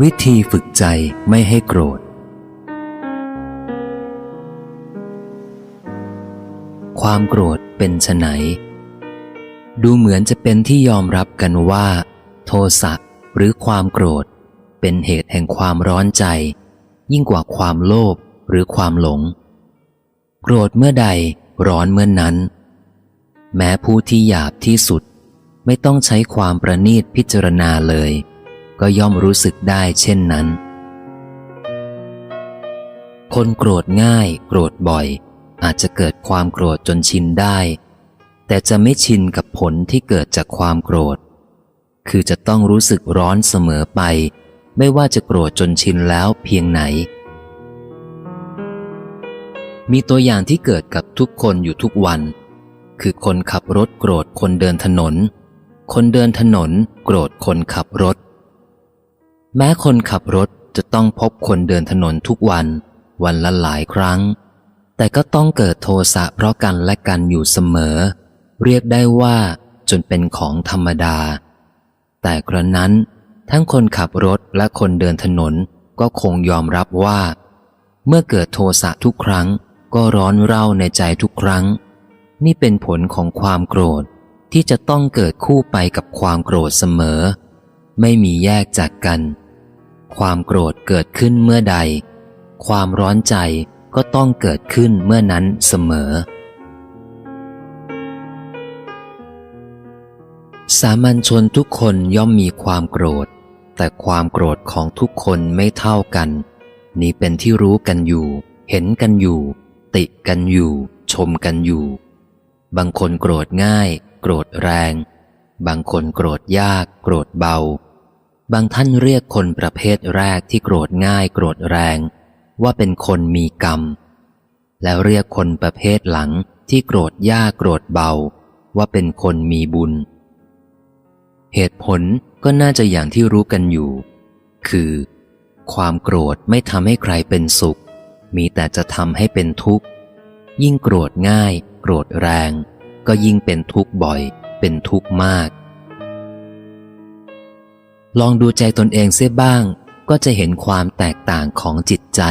วิธีฝึกใจไม่ให้โกรธ ความโกรธเป็นไฉนดูเหมือนจะเป็นที่ยอมรับกันว่า โทสะหรือความโกรธ เป็นเหตุแห่งความร้อนใจ ยิ่งกว่าความโลภหรือความหลง โกรธเมื่อใดร้อนเมื่อนนั้น แม้ผู้ที่หยาบที่สุดไม่ต้องใช้ความประณีตพิจารณาเลย ก็ย่อมรู้สึกได้เช่นนั้น คนโกรธง่ายโกรธบ่อย อาจจะเกิดความโกรธจนชินได้ แต่จะไม่ชินกับผลที่เกิดจากความโกรธ คือจะต้องรู้สึกร้อนเสมอไป ไม่ว่าจะโกรธจนชินแล้วเพียงไหน มีตัวอย่างที่เกิดกับทุกคนอยู่ทุกวัน คือคนขับรถโกรธคนเดินถนน คนเดินถนนโกรธคนขับรถ แม้คนขับรถจะต้องพบคนเดินถนนทุกวัน วันละหลายครั้ง แต่ก็ต้องเกิดโทสะเพราะกันและกันอยู่เสมอ เรียกได้ว่าจนเป็นของธรรมดา แต่กระนั้น ทั้งคนขับรถและคนเดินถนนก็คงยอมรับว่า เมื่อเกิดโทสะทุกครั้ง ก็ร้อนเร่าในใจทุกครั้ง นี่เป็นผลของความโกรธที่จะต้องเกิดคู่ไปกับความโกรธเสมอ ไม่มีแยกจากกัน ความโกรธเกิดขึ้นเมื่อใด ความร้อนใจก็ต้องเกิดขึ้นเมื่อนั้นเสมอ สามัญชนทุกคนย่อมมีความโกรธ แต่ความโกรธของทุกคนไม่เท่ากัน นี่เป็นที่รู้กันอยู่ เห็นกันอยู่ ติกันอยู่ ชมกันอยู่ บางคนโกรธง่าย โกรธแรง บางคนโกรธยาก โกรธเบา บางท่านเรียกคนประเภทแรกที่โกรธง่ายโกรธแรง ว่าเป็นคนมีกรรม แล้วเรียกคนประเภทหลังที่โกรธยากโกรธเบา ว่าเป็นคนมีบุญ เหตุผลก็น่าจะอย่างที่รู้กันอยู่ คือ ความโกรธไม่ทำให้ใครเป็นสุข มีแต่จะทำให้เป็นทุกข์ ยิ่งโกรธง่าย โกรธแรง ก็ยิ่งเป็นทุกข์บ่อย เป็นทุกข์มาก ลองดูใจตนเองเสียบ้าง ก็จะเห็นความแตกต่างของจิตใจ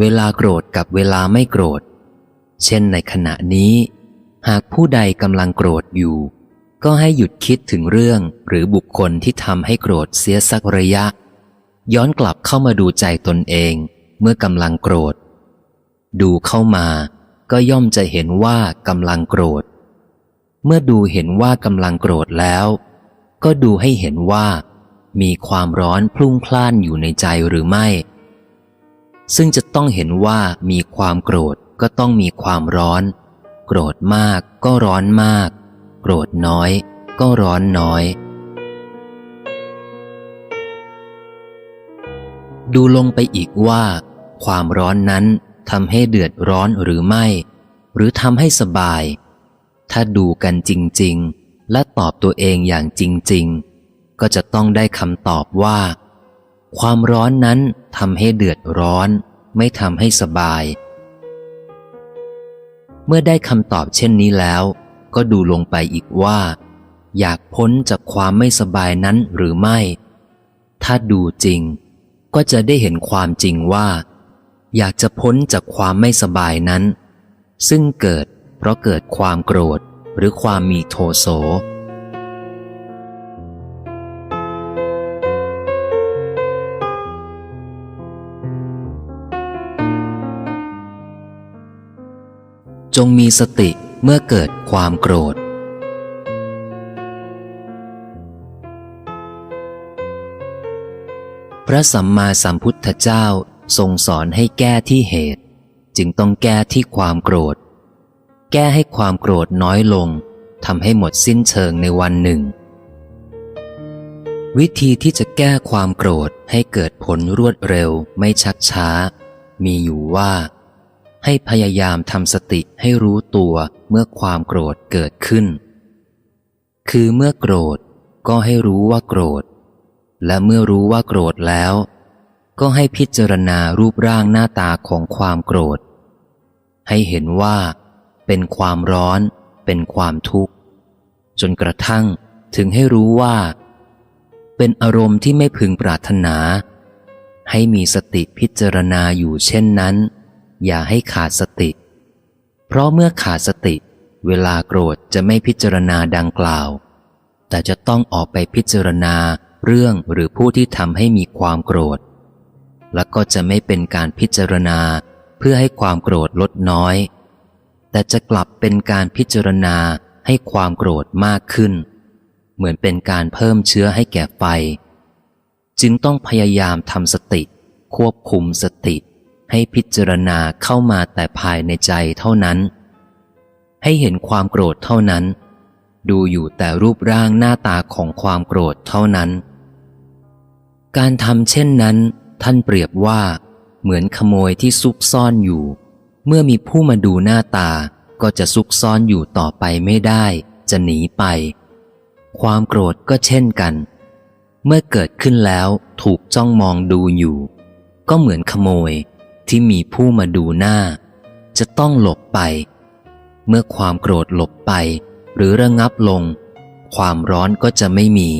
เวลาโกรธกับเวลาไม่โกรธ เช่นในขณะนี้ หากผู้ใดกำลังโกรธอยู่ ก็ให้หยุดคิดถึงเรื่องหรือบุคคลที่ทำให้โกรธเสียสักระยะ ย้อนกลับเข้ามาดูใจตนเองเมื่อกำลังโกรธ ดูเข้ามาก็ย่อมจะเห็นว่ากำลังโกรธ เมื่อดูเห็นว่ากำลังโกรธแล้ว ก็ดูให้เห็นว่า มีความร้อนพลุ่งพล่านอยู่ในใจหรือไม่ ซึ่งจะต้องเห็นว่ามีความโกรธก็ต้องมีความร้อน โกรธมากก็ร้อนมาก โกรธน้อย ก็ร้อนน้อย ดูลงไปอีกว่า ความร้อนนั้นทำให้เดือดร้อนหรือไม่ หรือทำให้สบาย ถ้าดูกันจริง ๆ และตอบตัวเองอย่างจริง ๆ ก็จะต้องได้คำตอบว่า ความร้อนนั้นทำให้เดือดร้อน ไม่ทำให้สบาย เมื่อได้คำตอบเช่นนี้แล้ว ก็ดูลงไปอีกว่า อยากพ้นจากความไม่สบายนั้นหรือไม่ ถ้าดูจริง ก็จะได้เห็นความจริงว่า อยากจะพ้นจากความไม่สบายนั้น ซึ่งเกิดเพราะเกิดความโกรธหรือความมีโทโส งมีสติเมื่อเกิดความโกรธ พระสัมมาสัมพุทธเจ้าทรงสอนให้แก้ที่เหตุ จึงต้องแก้ที่ความโกรธ แก้ให้ความโกรธน้อยลงทำให้หมดสิ้นเชิงในวันหนึ่ง วิธีที่จะแก้ความโกรธให้เกิดผลรวดเร็วไม่ชักช้า มีอยู่ว่า ให้พยายามทำสติให้รู้ตัวเมื่อความโกรธเกิดขึ้น คือเมื่อโกรธก็ให้รู้ว่าโกรธ และเมื่อรู้ว่าโกรธแล้ว ก็ให้พิจารณารูปร่างหน้าตาของความโกรธ ให้เห็นว่า เป็นความร้อน เป็นความทุกข์ จนกระทั่งถึงให้รู้ว่า เป็นอารมณ์ที่ไม่พึงปรารถนา ให้มีสติพิจารณาอยู่เช่นนั้น อย่าให้ขาดสติ เพราะเมื่อขาดสติ เวลาโกรธจะไม่พิจารณาดังกล่าว แต่จะต้องออกไปพิจารณาเรื่องหรือผู้ที่ทำให้มีความโกรธ และก็จะไม่เป็นการพิจารณาเพื่อให้ความโกรธลดน้อย แต่จะกลับเป็นการพิจารณาให้ความโกรธมากขึ้น เหมือนเป็นการเพิ่มเชื้อให้แก่ไฟ จึงต้องพยายามทำสติ ควบคุมสติ ให้พิจารณาเข้ามาแต่ภายในใจเท่านั้น ให้เห็นความโกรธเท่านั้น ดูอยู่แต่รูปร่างหน้าตาของความโกรธเท่านั้น การทำเช่นนั้น ท่านเปรียบว่า เหมือนขโมยที่ซุกซ่อนอยู่ เมื่อมีผู้มาดูหน้าตาก็จะซุกซ่อนอยู่ต่อไปไม่ได้ จะหนีไป ความโกรธก็เช่นกัน เมื่อเกิดขึ้นแล้วถูกจ้องมองดูอยู่ ก็เหมือนขโมย ที่มีผู้มาดูหน้า จะต้องหลบไป เมื่อความโกรธหลบไป หรือระงับลง ความร้อนก็จะไม่มี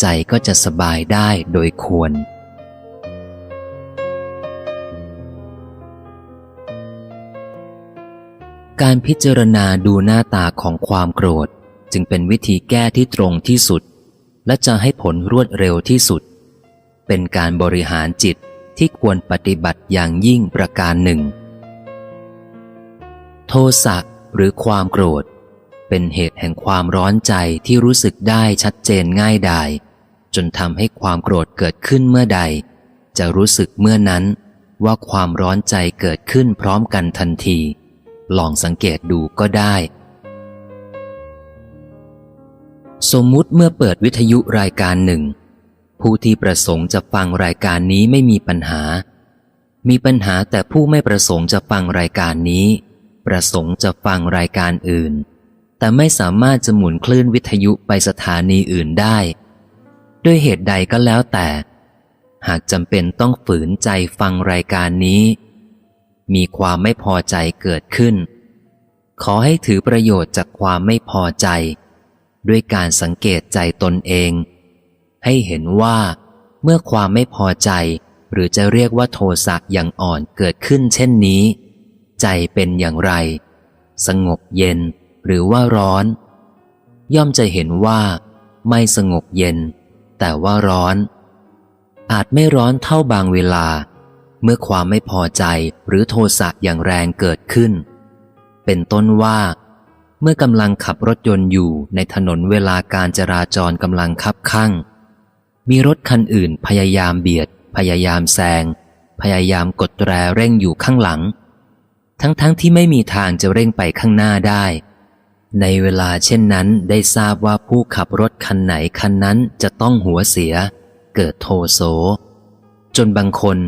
ใจก็จะสบายได้โดยควร การพิจารณาดูหน้าตาของความโกรธจึงเป็นวิธีแก้ที่ตรงที่สุด และจะให้ผลรวดเร็วที่สุด เป็นการบริหารจิต ที่ควรปฏิบัติอย่างยิ่งประการหนึ่ง โทสะหรือความโกรธ เป็นเหตุแห่งความร้อนใจที่รู้สึกได้ชัดเจนง่ายดายจนทำให้ความโกรธเกิดขึ้นเมื่อใด จะรู้สึกเมื่อนั้นว่าความร้อนใจเกิดขึ้นพร้อมกันทันที ลองสังเกตดูก็ได้ สมมุติเมื่อเปิดวิทยุรายการหนึ่ง ผู้ที่ประสงค์จะฟังรายการนี้ไม่มีปัญหา มีปัญหาแต่ผู้ไม่ประสงค์จะฟังรายการนี้ ประสงค์จะฟังรายการอื่น แต่ไม่สามารถจะหมุนคลื่นวิทยุไปสถานีอื่นได้ ด้วยเหตุใดก็แล้วแต่ หากจำเป็นต้องฝืนใจฟังรายการนี้ มีความไม่พอใจเกิดขึ้น ขอให้ถือประโยชน์จากความไม่พอใจ ด้วยการสังเกตใจตนเอง ให้เห็นว่า เมื่อความไม่พอใจ หรือจะเรียกว่าโทสะอย่างอ่อนเกิดขึ้นเช่นนี้ ใจเป็นอย่างไร สงบเย็นหรือว่าร้อน ย่อมจะเห็นว่า ไม่สงบเย็น แต่ว่าร้อน อาจไม่ร้อนเท่าบางเวลา เมื่อความไม่พอใจหรือโทสะอย่างแรงเกิดขึ้น เป็นต้นว่าเมื่อกำลังขับรถยนต์อยู่ในถนนเวลาการจราจรกำลังคับข้าง มีรถคันอื่นพยายามเบียด พยายามแซง พยายามกดแตรเร่งอยู่ข้างหลัง ทั้งๆทที่ไม่มีทางจะเร่งไปข้างหน้าได้ ในเวลาเช่นนั้นได้ทราบว่าผู้ขับรถคันไหนคันนั้นจะต้องหัวเสีย เกิดโทโส จนบางคน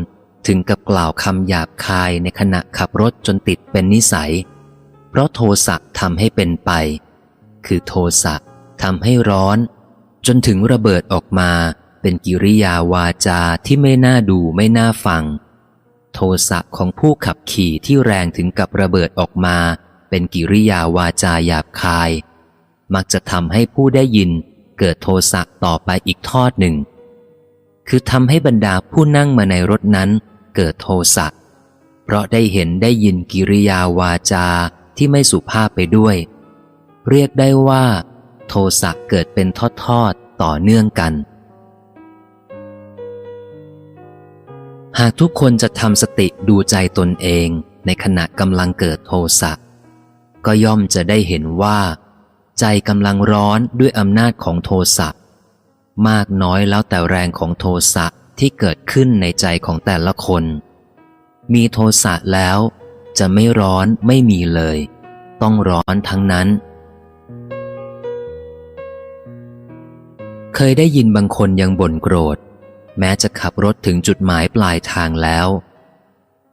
ถึงกับกล่าวคำหยาบคายในขณะขับรถจนติดเป็นนิสัย เพราะโทสะทำให้เป็นไป คือโทสะทำให้ร้อน จนถึงระเบิดออกมา เป็นกิริยาวาจาที่ไม่น่าดูไม่น่าฟัง โทสะของผู้ขับขี่ที่แรงถึงกับระเบิดออกมา เป็นกิริยาวาจาหยาบคาย มักจะทำให้ผู้ได้ยินเกิดโทสะต่อไปอีกทอดหนึ่ง คือทำให้บรรดาผู้นั่งมาในรถนั้น เกิดโทสะเพราะได้เห็นได้ยินกิริยาวาจาที่ไม่สุภาพไปด้วย เรียกได้ว่า โทสะเกิดเป็นทอดๆต่อเนื่องกัน หากทุกคนจะทำสติดูใจตนเองในขณะกำลังเกิดโทสะก็ย่อมจะได้เห็นว่า ใจกำลังร้อนด้วยอำนาจของโทสะมากน้อยแล้วแต่แรงของโทสะที่เกิดขึ้นในใจของแต่ละคน มีโทสะแล้ว จะไม่ร้อนไม่มีเลย ต้องร้อนทั้งนั้น เคยได้ยินบางคนยังบ่นโกรธ แม้จะขับรถถึงจุดหมายปลายทางแล้ว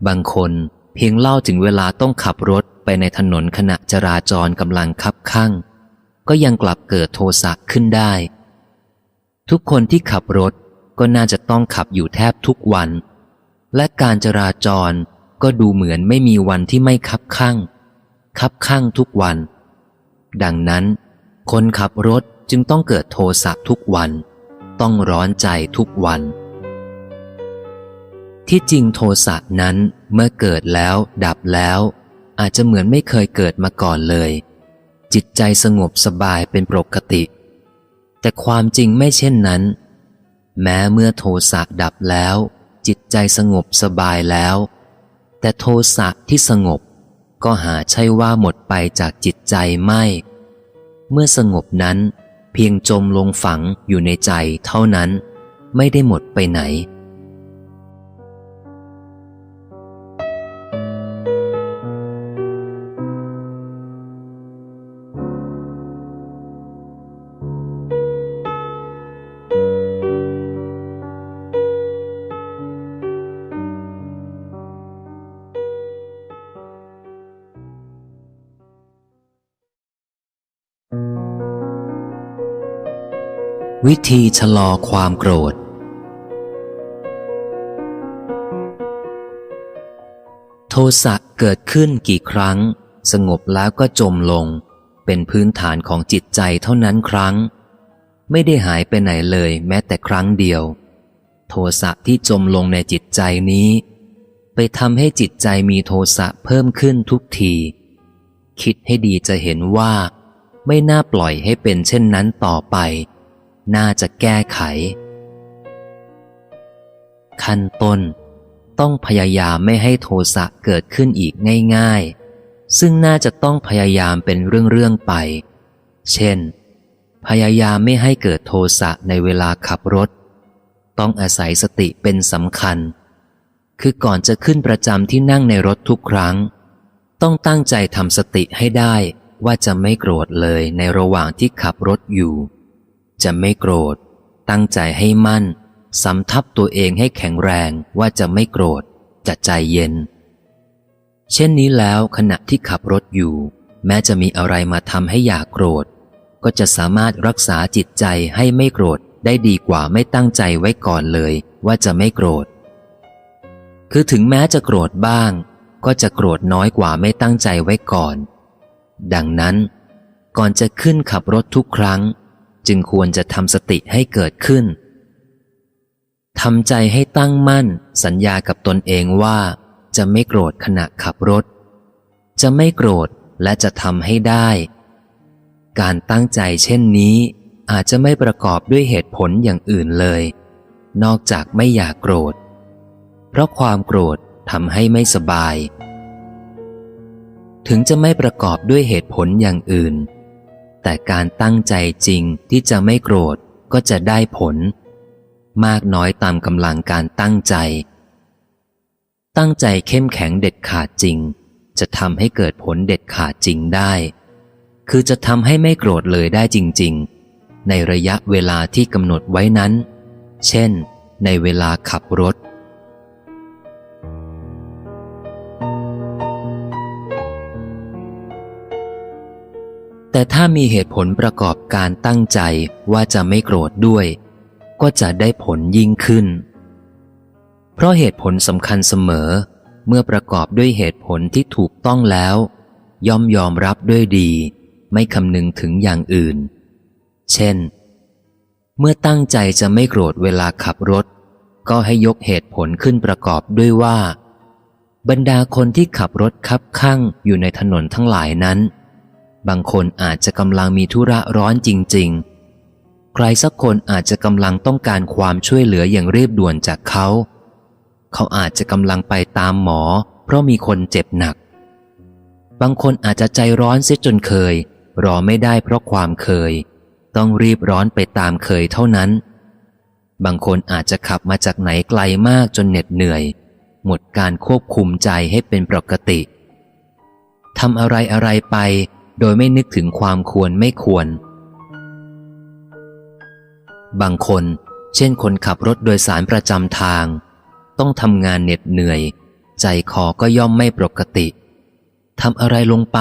บางคนเพียงเล่าถึงเวลาต้องขับรถไปในถนนขณะจราจรกำลังคับข้างก็ยังกลับเกิดโทสะขึ้นได้ ทุกคนที่ขับรถก็น่าจะต้องขับอยู่แทบทุกวัน และการจราจรก็ดูเหมือนไม่มีวันที่ไม่คับข้างคับข้างทุกวัน ดังนั้น คนขับรถจึงต้องเกิดโทสะทุกวัน ต้องร้อนใจทุกวัน ที่จริงโทสะนั้นเมื่อเกิดแล้วดับแล้ว อาจจะเหมือนไม่เคยเกิดมาก่อนเลย จิตใจสงบสบายเป็นปกติ แต่ความจริงไม่เช่นนั้น แม้เมื่อโทสะดับแล้ว จิตใจสงบสบายแล้ว แต่โทสะที่สงบก็หาใช่ว่าหมดไปจากจิตใจไม่ เมื่อสงบนั้น เพียงจมลงฝังอยู่ในใจเท่านั้น ไม่ได้หมดไปไหน วิธีชะลอความโกรธ โทสะเกิดขึ้นกี่ครั้ง สงบแล้วก็จมลง เป็นพื้นฐานของจิตใจเท่านั้นครั้ง ไม่ได้หายไปไหนเลยแม้แต่ครั้งเดียว โทสะที่จมลงในจิตใจนี้ ไปทำให้จิตใจมีโทสะเพิ่มขึ้นทุกที คิดให้ดีจะเห็นว่า ไม่น่าปล่อยให้เป็นเช่นนั้นต่อไป น่าจะแก้ไข ขั้นต้น ต้องพยายามไม่ให้โทสะเกิดขึ้นอีกง่ายๆ ซึ่งน่าจะต้องพยายามเป็นเรื่องๆไป เช่น พยายามไม่ให้เกิดโทสะในเวลาขับรถ ต้องอาศัยสติเป็นสำคัญ คือก่อนจะขึ้นประจำที่นั่งในรถทุกครั้ง ต้องตั้งใจทำสติให้ได้ว่าจะไม่โกรธเลยในระหว่างที่ขับรถอยู่ จะไม่โกรธ ตั้งใจให้มั่นสำทับตัวเองให้แข็งแรงว่าจะไม่โกรธ จะใจเย็น เช่นนี้แล้วขณะที่ขับรถอยู่ แม้จะมีอะไรมาทำให้อยากโกรธ ก็จะสามารถรักษาจิตใจให้ไม่โกรธได้ดีกว่าไม่ตั้งใจไว้ก่อนเลย ว่าจะไม่โกรธ คือถึงแม้จะโกรธบ้าง ก็จะโกรธน้อยกว่าไม่ตั้งใจไว้ก่อน ดังนั้น ก่อนจะขึ้นขับรถทุกครั้ง จึงควรจะทำสติให้เกิดขึ้นทำใจให้ตั้งมั่น สัญญากับตนเองว่า จะไม่โกรธขณะขับรถ จะไม่โกรธและจะทำให้ได้ การตั้งใจเช่นนี้ อาจจะไม่ประกอบด้วยเหตุผลอย่างอื่นเลย นอกจากไม่อยากโกรธ เพราะความโกรธทำให้ไม่สบาย ถึงจะไม่ประกอบด้วยเหตุผลอย่างอื่น แต่การตั้งใจจริงที่จะไม่โกรธก็จะได้ผล มากน้อยตามกำลังการตั้งใจ ตั้งใจเข้มแข็งเด็ดขาดจริง จะทำให้เกิดผลเด็ดขาดจริงได้ คือจะทำให้ไม่โกรธเลยได้จริง ๆ ในระยะเวลาที่กำหนดไว้นั้น เช่น ในเวลาขับรถ แต่ถ้ามีเหตุผลประกอบการตั้งใจว่าจะไม่โกรธด้วย ก็จะได้ผลยิ่งขึ้น เพราะเหตุผลสำคัญเสมอ เมื่อประกอบด้วยเหตุผลที่ถูกต้องแล้ว ย่อมยอมรับด้วยดี ไม่คำนึงถึงอย่างอื่น เช่น เมื่อตั้งใจจะไม่โกรธเวลาขับรถ ก็ให้ยกเหตุผลขึ้นประกอบด้วยว่า บรรดาคนที่ขับรถคับข้างอยู่ในถนนทั้งหลายนั้น บางคนอาจจะกำลังมีธุระร้อนจริง ๆ ใครสักคนอาจจะกำลังต้องการความช่วยเหลืออย่างรีบด่วนจากเขา เขาอาจจะกำลังไปตามหมอ เพราะมีคนเจ็บหนัก บางคนอาจจะใจร้อนเสียจนเคย รอไม่ได้เพราะความเคย ต้องรีบร้อนไปตามเคยเท่านั้น บางคนอาจจะขับมาจากไหนไกลมากจนเหน็ดเหนื่อย หมดการควบคุมใจให้เป็นปกติทำอะไรอะไรไป โดยไม่นึกถึงความควรไม่ควร บางคน เช่นคนขับรถโดยสารประจำทาง ต้องทำงานเหน็ดเหนื่อย ใจคอก็ย่อมไม่ปกติทำอะไรลงไป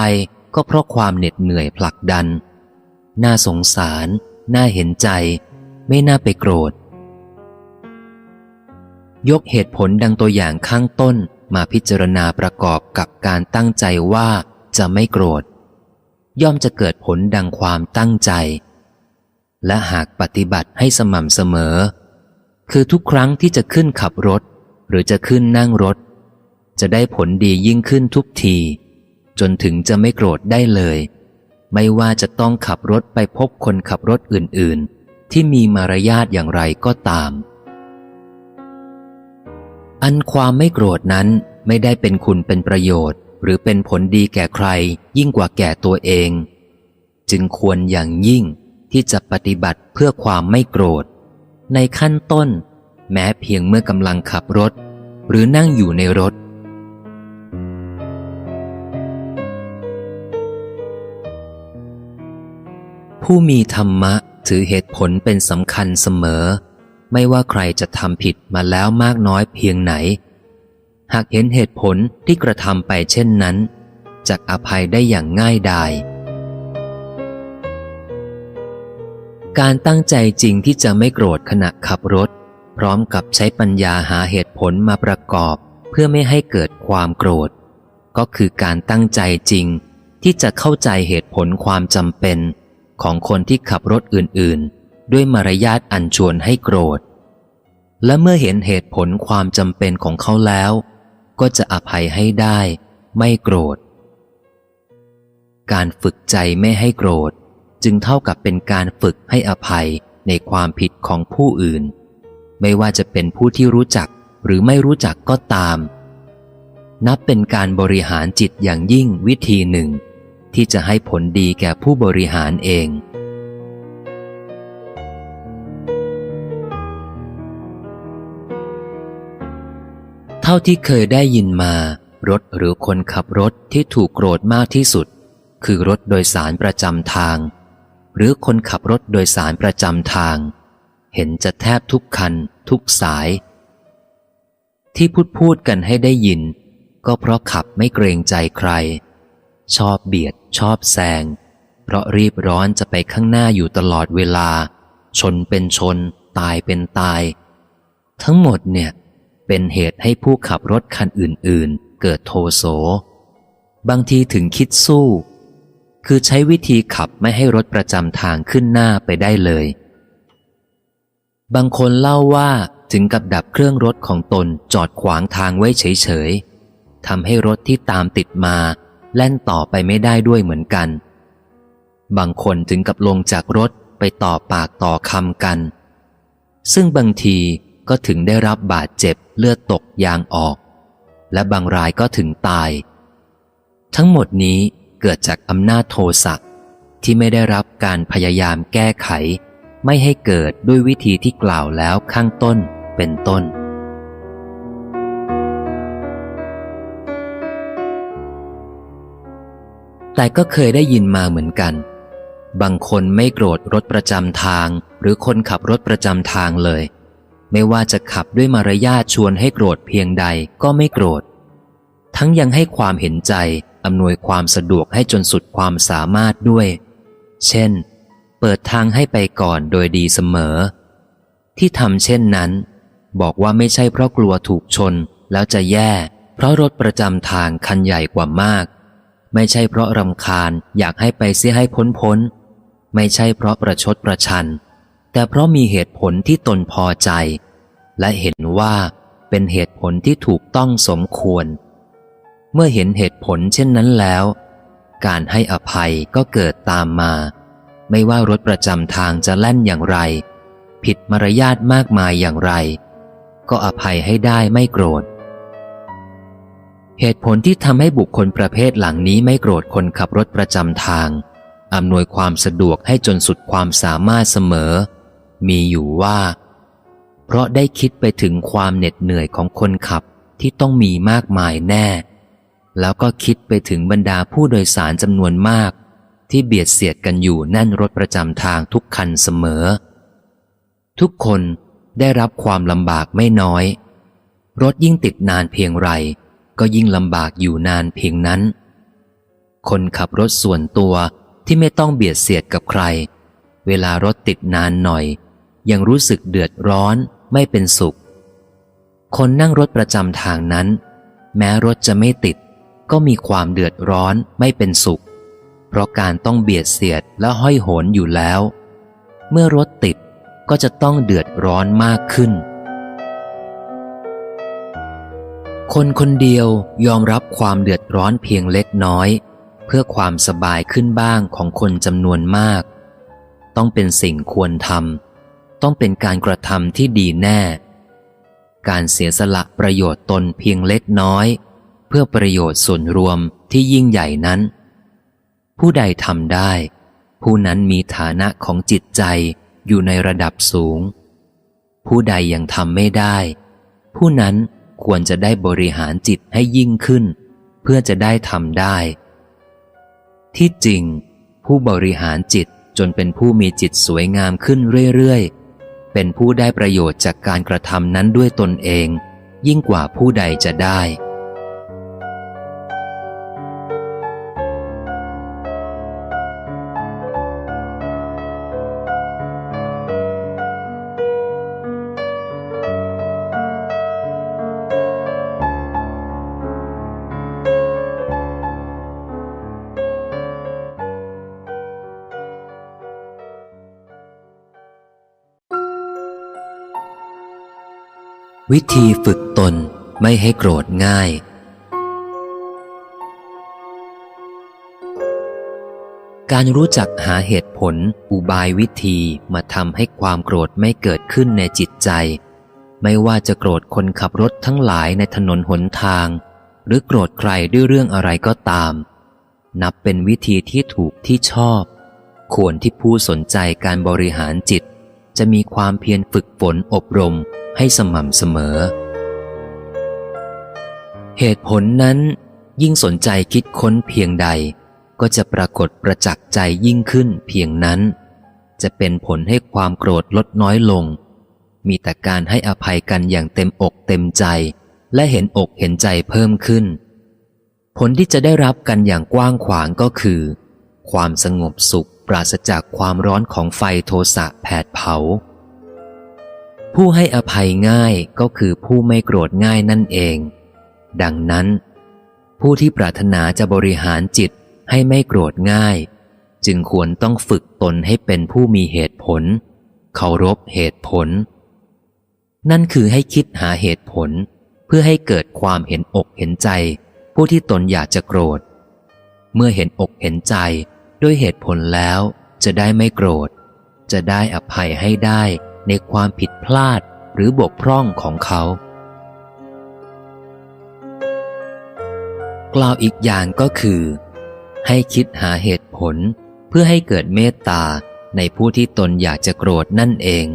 ก็เพราะความเหน็ดเหนื่อยผลักดัน น่าสงสาร น่าเห็นใจ ไม่น่าไปโกรธ ยกเหตุผลดังตัวอย่างข้างต้นมาพิจารณาประกอบกับการตั้งใจว่าจะไม่โกรธ ย่อมจะเกิดผลดังความตั้งใจ และหากปฏิบัติให้สม่ำเสมอ คือทุกครั้งที่จะขึ้นขับรถ หรือจะขึ้นนั่งรถ จะได้ผลดียิ่งขึ้นทุกที จนถึงจะไม่โกรธได้เลย ไม่ว่าจะต้องขับรถไปพบคนขับรถอื่น ๆ ที่มีมารยาทอย่างไรก็ตาม อันความไม่โกรธนั้นไม่ได้เป็นคุณเป็นประโยชน์ หรือเป็นผลดีแก่ใครยิ่งกว่าแก่ตัวเอง จึงควรอย่างยิ่งที่จะปฏิบัติเพื่อความไม่โกรธ ในขั้นต้น แม้เพียงเมื่อกำลังขับรถ หรือนั่งอยู่ในรถ ผู้มีธรรมะถือเหตุผลเป็นสำคัญเสมอ ไม่ว่าใครจะทำผิดมาแล้วมากน้อยเพียงไหน หากเห็นเหตุผลที่กระทำไปเช่นนั้นจะอภัยได้อย่างง่ายดาย การตั้งใจจริงที่จะไม่โกรธขณะขับรถ พร้อมกับใช้ปัญญาหาเหตุผลมาประกอบ เพื่อไม่ให้เกิดความโกรธ ก็คือการตั้งใจจริงที่จะเข้าใจเหตุผลความจำเป็น ของคนที่ขับรถอื่นๆ ด้วยมารยาทอันชวนให้โกรธ และเมื่อเห็นเหตุผลความจำเป็นของเขาแล้ว ก็จะอภัยให้ได้ ไม่โกรธ การฝึกใจไม่ให้โกรธ จึงเท่ากับเป็นการฝึกให้อภัยในความผิดของผู้อื่น ไม่ว่าจะเป็นผู้ที่รู้จักหรือไม่รู้จักก็ตาม นับเป็นการบริหารจิตอย่างยิ่งวิธีหนึ่ง ที่จะให้ผลดีแก่ผู้บริหารเอง ท่าที่เคยได้ยินมา รถหรือคนขับรถที่ถูกโกรธมากที่สุด คือรถโดยสารประจำทาง หรือคนขับรถโดยสารประจำทาง เห็นจะแทบทุกคัน ทุกสาย ที่พูดพูดกันให้ได้ยิน ก็เพราะขับไม่เกรงใจใคร ชอบเบียด ชอบแซงเพราะรีบร้อนจะไปข้างหน้าอยู่ตลอดเวลา ชนเป็นชน ตายเป็นตาย ทั้งหมดเนี่ย เป็นเหตุให้ผู้ขับรถคันอื่น ๆ เกิดโทโส บางทีถึงคิดสู้ คือใช้วิธีขับไม่ให้รถประจำทางขึ้นหน้าไปได้เลย บางคนเล่าว่าถึงกับดับเครื่องรถของตนจอดขวางทางไว้เฉย ๆ ทำให้รถที่ตามติดมา แล่นต่อไปไม่ได้ด้วยเหมือนกัน บางคนถึงกับลงจากรถไปต่อปากต่อคำกัน ซึ่งบางที ก็ถึงได้รับบาดเจ็บเลือดตกยางออก และบางรายก็ถึงตาย ทั้งหมดนี้เกิดจากอำนาจโทสะที่ไม่ได้รับการพยายามแก้ไข ไม่ให้เกิดด้วยวิธีที่กล่าวแล้วข้างต้นเป็นต้น แต่ก็เคยได้ยินมาเหมือนกัน บางคนไม่โกรธรถประจำทางหรือคนขับรถประจำทางเลย ไม่ว่าจะขับด้วยมารยาทชวนให้โกรธเพียงใดก็ไม่โกรธ ทั้งยังให้ความเห็นใจอำนวยความสะดวกให้จนสุดความสามารถด้วย เช่น เปิดทางให้ไปก่อนโดยดีเสมอ ที่ทำเช่นนั้น บอกว่าไม่ใช่เพราะกลัวถูกชนแล้วจะแย่ เพราะรถประจำทางคันใหญ่กว่ามาก ไม่ใช่เพราะรำคาญอยากให้ไปเสียให้พ้นพ้น ไม่ใช่เพราะประชดประชัน แต่เพราะมีเหตุผลที่ตนพอใจ และเห็นว่าเป็นเหตุผลที่ถูกต้องสมควร เมื่อเห็นเหตุผลเช่นนั้นแล้ว การให้อภัยก็เกิดตามมา ไม่ว่ารถประจำทางจะแล่นอย่างไร ผิดมารยาทมากมายอย่างไร ก็อภัยให้ได้ไม่โกรธ เหตุผลที่ทำให้บุคคลประเภทหลังนี้ไม่โกรธคนขับรถประจำทางอำนวยความสะดวกให้จนสุดความสามารถเสมอ มีอยู่ว่า เพราะได้คิดไปถึงความเหน็ดเหนื่อยของคนขับที่ต้องมีมากมายแน่ แล้วก็คิดไปถึงบรรดาผู้โดยสารจำนวนมาก ที่เบียดเสียดกันอยู่แน่นรถประจำทางทุกคันเสมอ ทุกคนได้รับความลำบากไม่น้อย รถยิ่งติดนานเพียงไร ก็ยิ่งลำบากอยู่นานเพียงนั้น คนขับรถส่วนตัวที่ไม่ต้องเบียดเสียดกับใคร เวลารถติดนานหน่อย ยังรู้สึกเดือดร้อนไม่เป็นสุข คนนั่งรถประจำทางนั้น แม้รถจะไม่ติด ก็มีความเดือดร้อนไม่เป็นสุข เพราะการต้องเบียดเสียดและห้อยโหนอยู่แล้ว เมื่อรถติดก็จะต้องเดือดร้อนมากขึ้น คนคนเดียวยอมรับความเดือดร้อนเพียงเล็กน้อย เพื่อความสบายขึ้นบ้างของคนจำนวนมาก ต้องเป็นสิ่งควรทำ ต้องเป็นการกระทำที่ดีแน่ การเสียสละประโยชน์ตนเพียงเล็กน้อย เพื่อประโยชน์ส่วนรวมที่ยิ่งใหญ่นั้น ผู้ใดทำได้ ผู้นั้นมีฐานะของจิตใจอยู่ในระดับสูง ผู้ใดยังทำไม่ได้ ผู้นั้นควรจะได้บริหารจิตให้ยิ่งขึ้น เพื่อจะได้ทำได้ ที่จริง ผู้บริหารจิตจนเป็นผู้มีจิตสวยงามขึ้นเรื่อยๆ เป็นผู้ได้ประโยชน์จากการกระทำนั้นด้วยตนเอง ยิ่งกว่าผู้ใดจะได้ วิธีฝึกตนไม่ให้โกรธง่าย การรู้จักหาเหตุผลอุบายวิธีมาทำให้ความโกรธไม่เกิดขึ้นในจิตใจ ไม่ว่าจะโกรธคนขับรถทั้งหลายในถนนหนทาง หรือโกรธใครด้วยเรื่องอะไรก็ตาม นับเป็นวิธีที่ถูกที่ชอบ ควรที่ผู้สนใจการบริหารจิต จะมีความเพียรฝึกฝนอบรมให้สม่ำเสมอ เหตุผลนั้นยิ่งสนใจคิดค้นเพียงใด ก็จะปรากฏประจักษ์ใจยิ่งขึ้นเพียงนั้น จะเป็นผลให้ความโกรธลดน้อยลง มีแต่การให้อภัยกันอย่างเต็มอกเต็มใจ และเห็นอกเห็นใจเพิ่มขึ้น ผลที่จะได้รับกันอย่างกว้างขวางก็คือ ความสงบสุข ปราศจากความร้อนของไฟโทสะแผดเผา ผู้ให้อภัยง่ายก็คือผู้ไม่โกรธง่ายนั่นเอง ดังนั้น ผู้ที่ปรารถนาจะบริหารจิตให้ไม่โกรธง่าย จึงควรต้องฝึกตนให้เป็นผู้มีเหตุผล เคารพเหตุผล นั่นคือให้คิดหาเหตุผล เพื่อให้เกิดความเห็นอกเห็นใจ ผู้ที่ตนอยากจะโกรธ เมื่อเห็นอกเห็นใจ ด้วยเหตุผลแล้วจะได้ไม่โกรธ จะได้อภัยให้ได้ในความผิดพลาดหรือบกพร่องของเขา กล่าวอีกอย่างก็คือ ให้คิดหาเหตุผลเพื่อให้เกิดเมตตาในผู้ที่ตนอยากจะโกรธนั่นเอง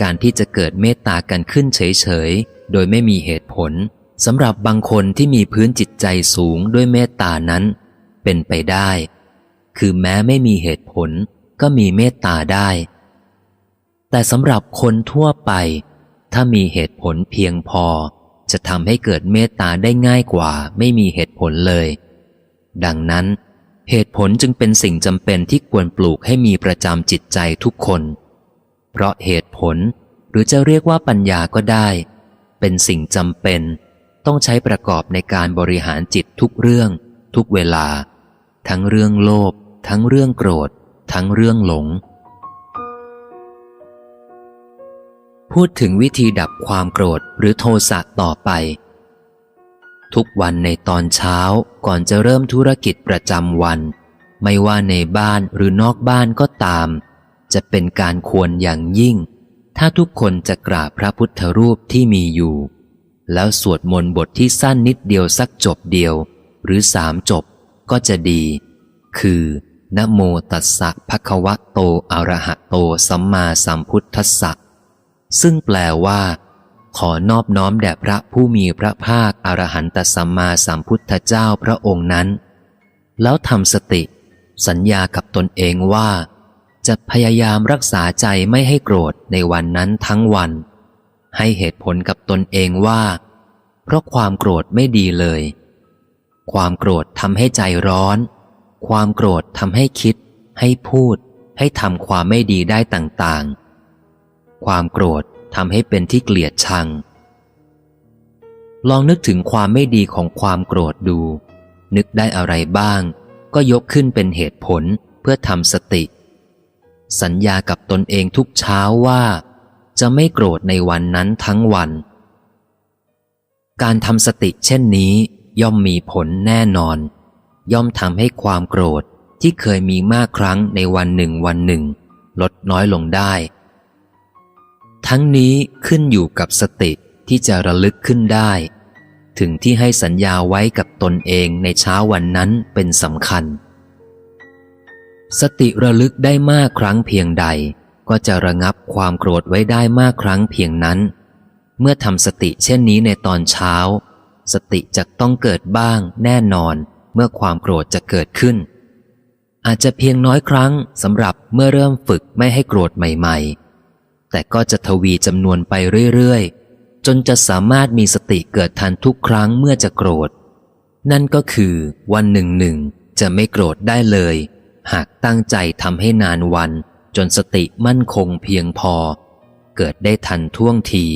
การที่จะเกิดเมตตากันขึ้นเฉยๆ โดยไม่มีเหตุผลสำหรับบางคนที่มีพื้นจิตใจสูงด้วยเมตตานั้น เป็นไปได้ คือแม้ไม่มีเหตุผลก็มีเมตตาได้ แต่สำหรับคนทั่วไป ถ้ามีเหตุผลเพียงพอ จะทำให้เกิดเมตตาได้ง่ายกว่าไม่มีเหตุผลเลย ดังนั้น เหตุผลจึงเป็นสิ่งจำเป็นที่ควรปลูกให้มีประจำจิตใจทุกคน เพราะเหตุผลหรือจะเรียกว่าปัญญาก็ได้ เป็นสิ่งจำเป็น ต้องใช้ประกอบในการบริหารจิตทุกเรื่อง ทุกเวลา ทั้งเรื่องโลภทั้งเรื่องโกรธ ทั้งเรื่องหลง พูดถึงวิธีดับความโกรธหรือโทสะต่อไป ทุกวันในตอนเช้าก่อนจะเริ่มธุรกิจประจำวัน ไม่ว่าในบ้านหรือนอกบ้านก็ตาม จะเป็นการควรอย่างยิ่ง ถ้าทุกคนจะกราบพระพุทธรูปที่มีอยู่ แล้วสวดมนต์บทที่สั้นนิดเดียวสักจบเดียว หรือสามจบ ก็จะดี คือนโมตัสสะภะคะวะโตอะระหะโตสัมมาสัมพุทธัสสะซึ่งแปลว่า ขอนอบน้อมแด่พระผู้มีพระภาคอรหันตสัมมาสัมพุทธเจ้าพระองค์นั้น แล้วทำสติ สัญญากับตนเองว่า จะพยายามรักษาใจไม่ให้โกรธในวันนั้นทั้งวัน ให้เหตุผลกับตนเองว่า เพราะความโกรธไม่ดีเลย ความโกรธทำให้ใจร้อน ความโกรธทำให้คิด ให้พูด ให้ทำความไม่ดีได้ต่างๆ ความโกรธทำให้เป็นที่เกลียดชัง ลองนึกถึงความไม่ดีของความโกรธดู นึกได้อะไรบ้าง ก็ยกขึ้นเป็นเหตุผลเพื่อทำสติ สัญญากับตนเองทุกเช้าว่า จะไม่โกรธในวันนั้นทั้งวัน การทำสติเช่นนี้ ย่อมมีผลแน่นอน ย่อมทำให้ความโกรธที่เคยมีมากครั้งในวันหนึ่งวันหนึ่ง ลดน้อยลงได้ ทั้งนี้ขึ้นอยู่กับสติที่จะระลึกขึ้นได้ ถึงที่ให้สัญญาไว้กับตนเองในเช้าวันนั้นเป็นสำคัญ สติระลึกได้มากครั้งเพียงใด ก็จะระงับความโกรธไว้ได้มากครั้งเพียงนั้น เมื่อทำสติเช่นนี้ในตอนเช้า สติจะต้องเกิดบ้างแน่นอนเมื่อความโกรธจะเกิดขึ้น อาจจะเพียงน้อยครั้งสำหรับเมื่อเริ่มฝึกไม่ให้โกรธใหม่ๆ แต่ก็จะทวีจำนวนไปเรื่อยๆ จนจะสามารถมีสติเกิดทันทุกครั้งเมื่อจะโกรธ นั่นก็คือวันหนึ่งหนึ่งจะไม่โกรธได้เลย หากตั้งใจทำให้นานวัน จนสติมั่นคงเพียงพอ เกิดได้ทันท่วงที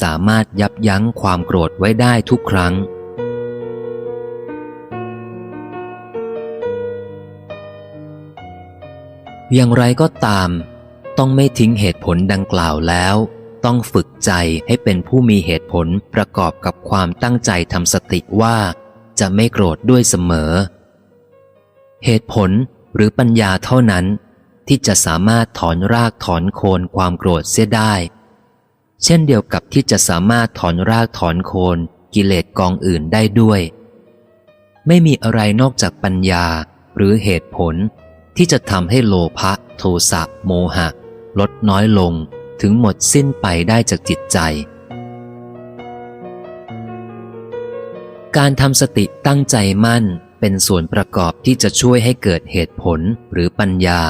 สามารถยับยั้งความโกรธไว้ได้ทุกครั้ง อย่างไรก็ตาม ต้องไม่ทิ้งเหตุผลดังกล่าวแล้ว ต้องฝึกใจให้เป็นผู้มีเหตุผลประกอบกับความตั้งใจทำสติว่า จะไม่โกรธด้วยเสมอ เหตุผลหรือปัญญาเท่านั้น ที่จะสามารถถอนรากถอนโคนความโกรธเสียได้ เช่นเดียวกับที่จะสามารถถอนรากถอนโคนกิเลสกองอื่นได้ด้วย ไม่มีอะไรนอกจากปัญญาหรือเหตุผล ที่จะทำให้โลภะโทสะโมหะ ลดน้อยลงถึงหมดสิ้นไปได้จากจิตใจ การทำสติตั้งใจมั่นเป็นส่วนประกอบที่จะช่วยให้เกิดเหตุผลหรือปัญญา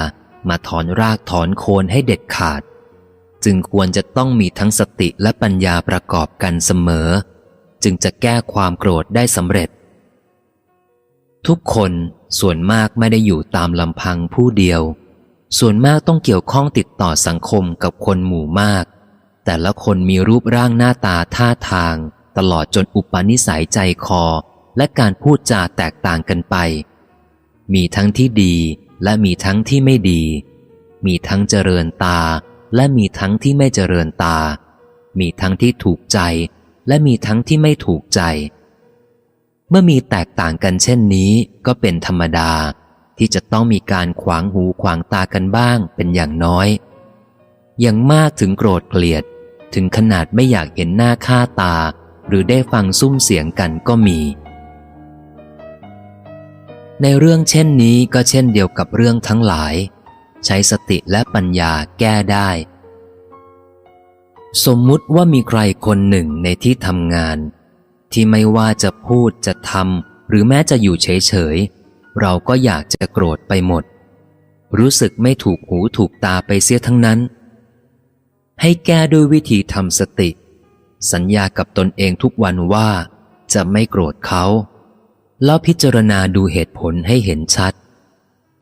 มาถอนรากถอนโคนให้เด็ดขาด จึงควรจะต้องมีทั้งสติและปัญญาประกอบกันเสมอ จึงจะแก้ความโกรธได้สำเร็จ ทุกคนส่วนมากไม่ได้อยู่ตามลำพังผู้เดียว ส่วนมากต้องเกี่ยวข้องติดต่อสังคมกับคนหมู่มาก แต่ละคนมีรูปร่างหน้าตาท่าทาง ตลอดจนอุปนิสัยใจคอ และการพูดจาแตกต่างกันไป มีทั้งที่ดีและมีทั้งที่ไม่ดี มีทั้งเจริญตา และมีทั้งที่ไม่เจริญตา มีทั้งที่ถูกใจ และมีทั้งที่ไม่ถูกใจ เมื่อมีแตกต่างกันเช่นนี้ก็เป็นธรรมดาที่จะต้องมีการขวางหูขวางตากันบ้างเป็นอย่างน้อย อย่างมากถึงโกรธเกลียด ถึงขนาดไม่อยากเห็นหน้าค่าตา หรือได้ฟังซุ้มเสียงกันก็มี ในเรื่องเช่นนี้ก็เช่นเดียวกับเรื่องทั้งหลาย ใช้สติและปัญญาแก้ได้ สมมุติว่ามีใครคนหนึ่งในที่ทำงาน ที่ไม่ว่าจะพูดจะทำหรือแม้จะอยู่เฉยๆ เราก็อยากจะโกรธไปหมด รู้สึกไม่ถูกหูถูกตาไปเสียทั้งนั้น ให้แก้ด้วยวิธีทำสติ สัญญากับตนเองทุกวันว่าจะไม่โกรธเขาแล้วพิจารณาดูเหตุผลให้เห็นชัด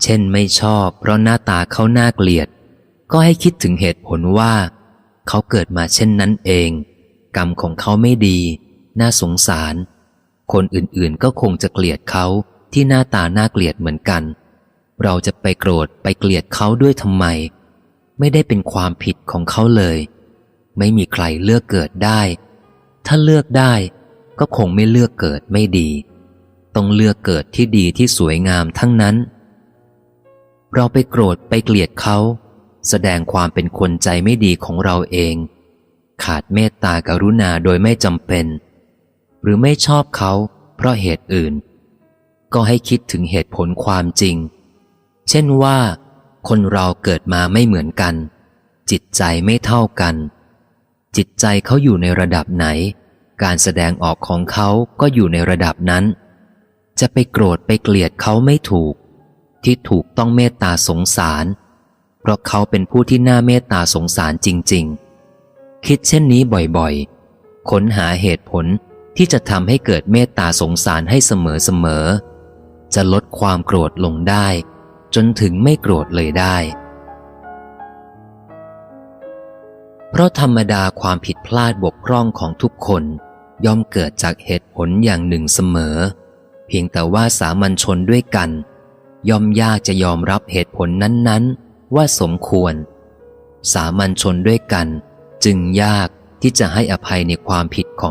เช่นไม่ชอบเพราะหน้าตาเขาน่าเกลียด ก็ให้คิดถึงเหตุผลว่า เขาเกิดมาเช่นนั้นเอง กรรมของเขาไม่ดี น่าสงสาร คนอื่นๆก็คงจะเกลียดเขาที่หน้าตาน่าเกลียดเหมือนกัน เราจะไปโกรธไปเกลียดเขาด้วยทำไม ไม่ได้เป็นความผิดของเขาเลย ไม่มีใครเลือกเกิดได้ ถ้าเลือกได้ ก็คงไม่เลือกเกิดไม่ดี ต้องเลือกเกิดที่ดีที่สวยงามทั้งนั้น เราไปโกรธไปเกลียดเขา แสดงความเป็นคนใจไม่ดีของเราเอง ขาดเมตตากรุณาโดยไม่จำเป็น หรือไม่ชอบเขาเพราะเหตุอื่น ก็ให้คิดถึงเหตุผลความจริง เช่นว่า คนเราเกิดมาไม่เหมือนกัน จิตใจไม่เท่ากัน จิตใจเขาอยู่ในระดับไหน การแสดงออกของเขาก็อยู่ในระดับนั้น จะไปโกรธไปเกลียดเขาไม่ถูก ที่ถูกต้องเมตตาสงสาร เพราะเขาเป็นผู้ที่น่าเมตตาสงสารจริง ๆ คิดเช่นนี้บ่อยๆ ค้นหาเหตุผลที่จะทำให้เกิดเมตตาสงสารให้เสมอๆ จะลดความโกรธลงได้ จนถึงไม่โกรธเลยได้ เพราะธรรมดาความผิดพลาดบกพร่องของทุกคนย่อมเกิดจากเหตุผลอย่างหนึ่งเสมอ เพียงแต่ว่าสามัญชนด้วยกัน ย่อมยากจะยอมรับเหตุผลนั้นๆ ว่าสมควร สามัญชนด้วยกัน จึงยากที่จะให้อภัยในความผิดของ